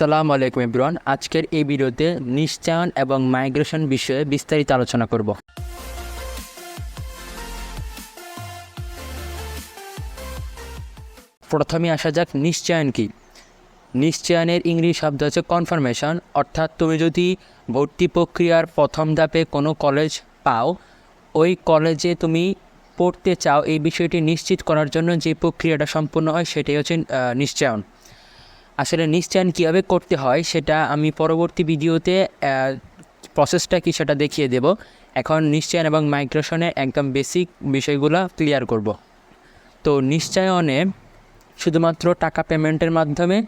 সালাম আলাইকুম ইব্রান আজকের এই ভিডিওতে নিশ্চয়ন এবং মাইগ্রেশন বিষয়ে বিস্তারিত আলোচনা করব। প্রথমে আসা যাক নিশ্চয়ন কি। নিশ্চয়নের ইংরেজি শব্দ হচ্ছে কনফার্মেশন অর্থাৎ তুমি যদি ভর্তি প্রক্রিয়ার প্রথম ধাপে কোনো কলেজ পাও, ওই কলেজে তুমি পড়তে চাও, এই বিষয়টি নিশ্চিত করার জন্য যে প্রক্রিয়াটা সম্পূর্ণ হয় সেটাই হচ্ছে নিশ্চয়ন। আসলে নিশ্চয়ন কীভাবে করতে হয় সেটা আমি পরবর্তী ভিডিওতে প্রসেসটা কি সেটা দেখিয়ে দেব। এখন নিশ্চয়ন এবং মাইগ্রেশনের একদম বেসিক বিষয়গুলো ক্লিয়ার করব। তো নিশ্চয়নে শুধুমাত্র টাকা পেমেন্টের মাধ্যমে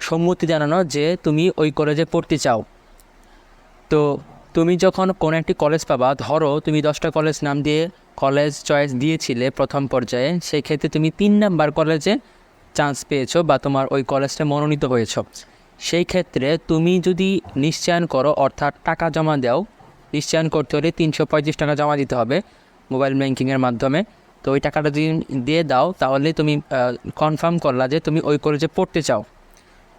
সম্মতি জানানো যে তুমি ওই কলেজে পড়তে চাও। তো তুমি যখন কোনো একটি কলেজ পাবা, ধরো তুমি দশটা কলেজ নাম দিয়ে কলেজ চয়েস দিয়েছিলে প্রথম পর্যায়ে সেই ক্ষেত্রে তুমি তিন নাম্বার কলেজে চান্স পেয়েছ বা তোমার ওই কলেজটা মনোনীত হয়েছ। সেই ক্ষেত্রে তুমি যদি নিশ্চয়ন করো, অর্থাৎ টাকা জমা দাও, নিশ্চয়ন করতে হলে তিনশো পঁয়ত্রিশ টাকা জমা দিতে হবে মোবাইল ব্যাঙ্কিংয়ের মাধ্যমে। তো ওই টাকাটা যদি দিয়ে দাও, তাহলে তুমি কনফার্ম করলা যে তুমি ওই কলেজে পড়তে চাও।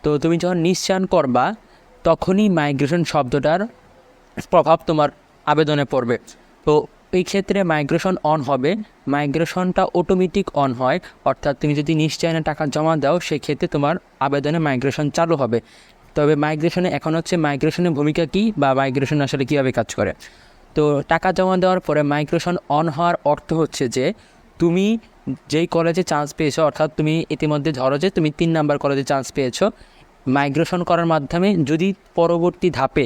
তো তুমি যখন নিশ্চয়ন করবা, তখনই মাইগ্রেশন শব্দটার প্রভাব তোমার আবেদনে পড়বে। তো এই ক্ষেত্রে মাইগ্রেশন অন হবে। মাইগ্রেশনটা অটোমেটিক অন হয়। অর্থাৎ তুমি যদি নিশ্চয়নে টাকা জমা দাও, সেক্ষেত্রে তোমার আবেদনে মাইগ্রেশন চালু হবে। তবে মাইগ্রেশনে এখন হচ্ছে মাইগ্রেশনের ভূমিকা কী বা মাইগ্রেশন আসলে কীভাবে কাজ করে? তো টাকা জমা দেওয়ার পরে মাইগ্রেশন অন হওয়ার অর্থ হচ্ছে যে, তুমি যেই কলেজে চান্স পেয়েছ, অর্থাৎ তুমি ইতিমধ্যে ধরো যে তুমি তিন নাম্বার কলেজে চান্স পেয়েছ মাইগ্রেশন করার মাধ্যমে যদি পরবর্তী ধাপে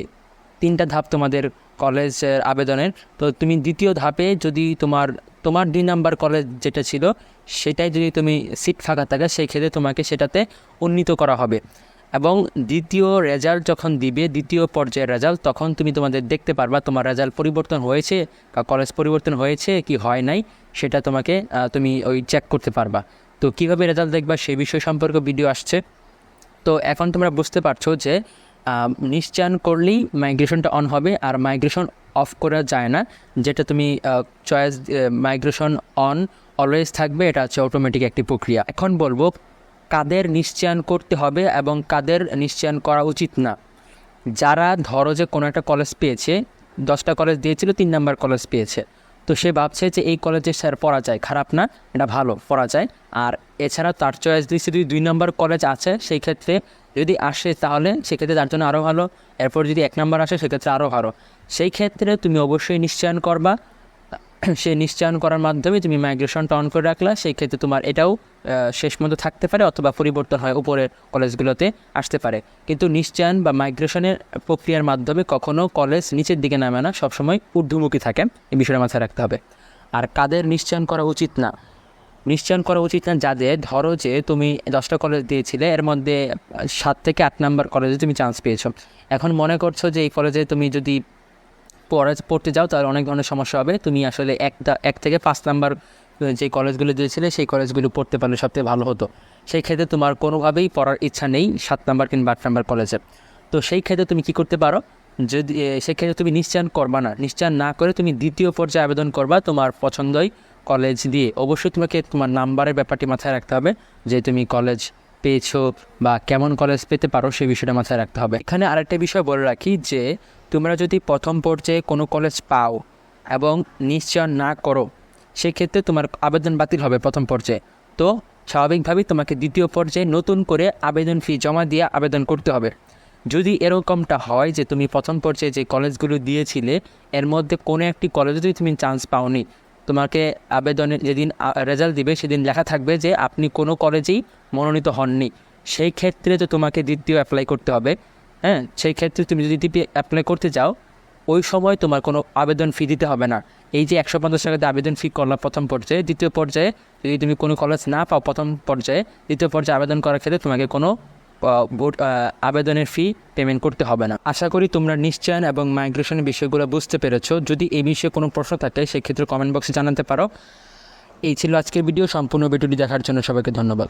তিনটা ধাপ তোমাদের কলেজের আবেদনের। তো তুমি দ্বিতীয় ধাপে যদি তোমার তোমার দুই নাম্বার কলেজ যেটা ছিল সেটাই যদি তুমি সিট ফাঁকা থাকে সেই ক্ষেত্রে তোমাকে সেটাতে উন্নীত করা হবে। এবং দ্বিতীয় রেজাল্ট যখন দিবে, দ্বিতীয় পর্যায়ের রেজাল্ট তখন তুমি তোমাদের দেখতে পারবা তোমার রেজাল্ট পরিবর্তন হয়েছে বা কলেজ পরিবর্তন হয়েছে কি হয় নাই, সেটা তোমাকে তুমি ওই চেক করতে পারবা। তো কীভাবে রেজাল্ট দেখবা সেই বিষয় সম্পর্কে ভিডিও আসছে। তো এখন তোমরা বুঝতে পারছ যে নিশ্চয়ন করলেই মাইগ্রেশনটা অন হবে আর মাইগ্রেশন অফ করা যায় না। যেটা তুমি চয়েস মাইগ্রেশন অন অলওয়েজ থাকবে, এটা হচ্ছে অটোমেটিক একটি প্রক্রিয়া। এখন বলব, কাদের নিশ্চয়ন করতে হবে এবং কাদের নিশ্চয়ন করা উচিত না। যারা ধরো যে কোনো একটা কলেজ পেয়েছে, দশটা কলেজ দিয়েছিল, তিন নাম্বার কলেজ পেয়েছে। তো সে ভাবছে যে এই কলেজে স্যার পড়া যায়। খারাপ না, এটা ভালো, পড়া যায়। আর এছাড়া তার চয়েস দিচ্ছে যদি দুই নম্বর কলেজ আছে, সেই ক্ষেত্রে যদি আসে তাহলে সেক্ষেত্রে তার জন্য আরও ভালো। এরপর যদি এক নম্বর আসে, সেক্ষেত্রে আরও ভালো। সেই ক্ষেত্রে তুমি অবশ্যই নিশ্চয়ন করবা। সেই নিশ্চয়ন করার মাধ্যমে তুমি মাইগ্রেশনটা অন করে রাখলা, সেই ক্ষেত্রে তোমার এটাও শেষ মতো থাকতে পারে অথবা পরিবর্তন হয়, উপরের কলেজগুলোতে আসতে পারে। কিন্তু নিশ্চয়ন বা মাইগ্রেশনের প্রক্রিয়ার মাধ্যমে কখনও কলেজ নিচের দিকে নামে না, সবসময় ঊর্ধ্বমুখী থাকে, এই বিষয়টা মাথায় রাখতে হবে। আর কাদের নিশ্চয়ন করা উচিত না? নিশ্চয়ন করা উচিত না যাদের, ধরো যে তুমি দশটা কলেজ দিয়েছিলে, এর মধ্যে সাত থেকে আট নাম্বার কলেজে তুমি চান্স পেয়েছ। এখন মনে করছ যে এই কলেজে তুমি যদি পড়া, পড়তে যাও, তাহলে অনেক ধরনের সমস্যা হবে। তুমি আসলে একটা, এক থেকে পাঁচ নাম্বার যে কলেজগুলো দিয়েছিলে, সেই কলেজগুলো পড়তে পারলে সবথেকে ভালো হতো। সেই ক্ষেত্রে তোমার কোনোভাবেই পড়ার ইচ্ছা নেই সাত নাম্বার কিংবা আট নাম্বার কলেজে তো সেই ক্ষেত্রে তুমি কি করতে পারো? যদি সেক্ষেত্রে তুমি নিশ্চয়ন করবা না। নিশ্চয়ন না করে তুমি দ্বিতীয় পর্যায়ে আবেদন করবা তোমার পছন্দই কলেজ দিয়ে। অবশ্যই তোমাকে তোমার নাম্বারের ব্যাপারটি মাথায় রাখতে হবে, যে তুমি কলেজ পেয়েছ বা কেমন কলেজ পেতে পারো সেই বিষয়টা মাথায় রাখতে হবে। এখানে আরেকটা বিষয় বলে রাখি যে তোমরা যদি প্রথম পর্যায়ে কোনো কলেজ পাও এবং নিশ্চয় না করো, সেক্ষেত্রে তোমার আবেদন বাতিল হবে প্রথম পর্যায়ে। তো স্বাভাবিকভাবেই তোমাকে দ্বিতীয় পর্যায়ে নতুন করে আবেদন ফি জমা দিয়ে আবেদন করতে হবে। যদি এরকমটা হয় যে তুমি প্রথম পর্যায়ে যে কলেজগুলো দিয়েছিলে, এর মধ্যে কোনো একটি কলেজে যদি তুমি চান্স পাওনি, তোমাকে আবেদনের যেদিন রেজাল্ট দিবে সেদিন লেখা থাকবে যে আপনি কোনো কলেজেই মনোনীত হননি। সেই ক্ষেত্রে তো তোমাকে দ্বিতীয় অ্যাপ্লাই করতে হবে। হ্যাঁ সেই ক্ষেত্রে তুমি যদি দ্বিতীয় অ্যাপ্লাই করতে যাও, ওই সময় তোমার কোনো আবেদন ফি দিতে হবে না। এই যে একশো পঞ্চাশ টাকাতে আবেদন ফি করলাম প্রথম পর্যায়ে, দ্বিতীয় পর্যায়ে যদি তুমি কোনো কলেজ না পাও প্রথম পর্যায়ে, দ্বিতীয় পর্যায়ে আবেদন করার ক্ষেত্রে তোমাকে কোনো আবেদনের ফি পেমেন্ট করতে হবে না। আশা করি তোমরা নিশ্চয়ন এবং মাইগ্রেশনের বিষয়গুলো বুঝতে পেরেছ। যদি এই বিষয়ে কোনো প্রশ্ন থাকে, সেক্ষেত্রে কমেন্ট বক্সে জানাতে পারো। এই ছিল আজকের ভিডিও সম্পূর্ণ ভিডিওটি দেখার জন্য সবাইকে ধন্যবাদ।